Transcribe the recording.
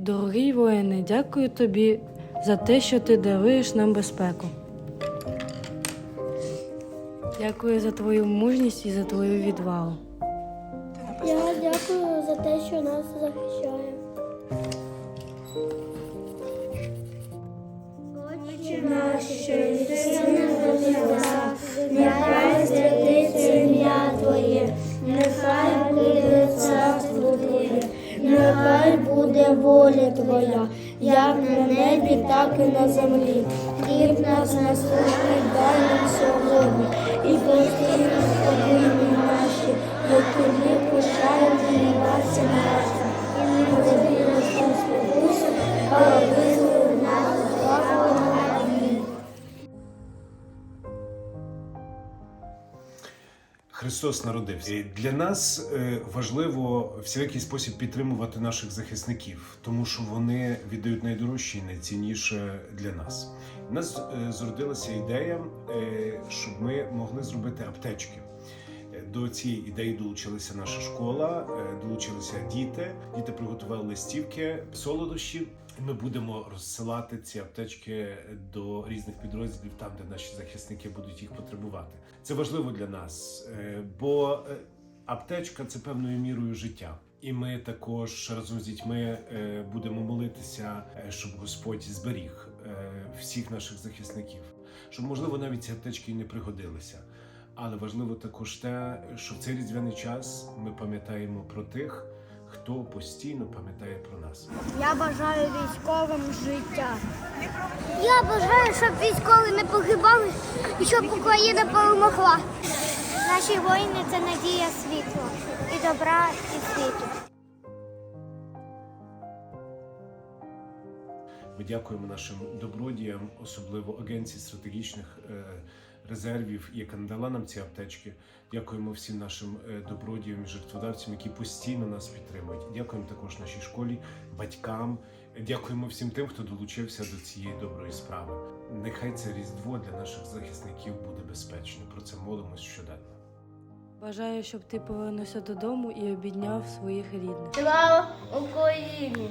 Дорогий воїне, дякую тобі за те, що ти даруєш нам безпеку. Дякую за твою мужність і за твою відвагу. Я дякую за те, що нас захищає. Отче наш, що єси на небесах, нехай святиться ім'я Твоє, воля Твоя, як на небі, так і на землі. Хліб нас насущний дай нам сьогодні, і прости нас повинні наші, які ми прощаємо винуватцям нашим, і не веди спокусу, але Христос народився. Для нас е, важливо в всякий спосіб підтримувати наших захисників, тому що вони віддають найдорожче і найцінніше для нас. У нас е, зродилася ідея, е, щоб ми могли зробити аптечки. Е, До цієї ідеї долучилася наша школа, е, долучилися діти. Діти приготували листівки, солодощі. Ми будемо розсилати ці аптечки до різних підрозділів, там де наші захисники будуть їх потребувати. Це важливо для нас, е, бо аптечка це певною мірою життя. І ми також разом з дітьми будемо молитися, щоб Господь зберіг всіх наших захисників, щоб можливо навіть ці аптечки і не пригодилися. Але важливо також те, що в цей різдвяний час ми пам'ятаємо про тих, хто постійно пам'ятає про нас. Я бажаю військовим життя. Я бажаю, щоб військові не погибали і щоб Україна перемогла. Наші воїни це надія світла і добра, і світу. Ми дякуємо нашим добродіям, особливо агенції стратегічних е, резервів, яка надала нам ці аптечки. Дякуємо всім нашим е, добродіям і жертводавцям, які постійно нас підтримують. Дякуємо також нашій школі, батькам. Дякуємо всім тим, хто долучився до цієї доброї справи. Нехай це різдво для наших захисників буде безпечним. Про це молимось щоденно. Бажаю, щоб ти повернувся додому і обідняв своїх рідних. Слава Україні!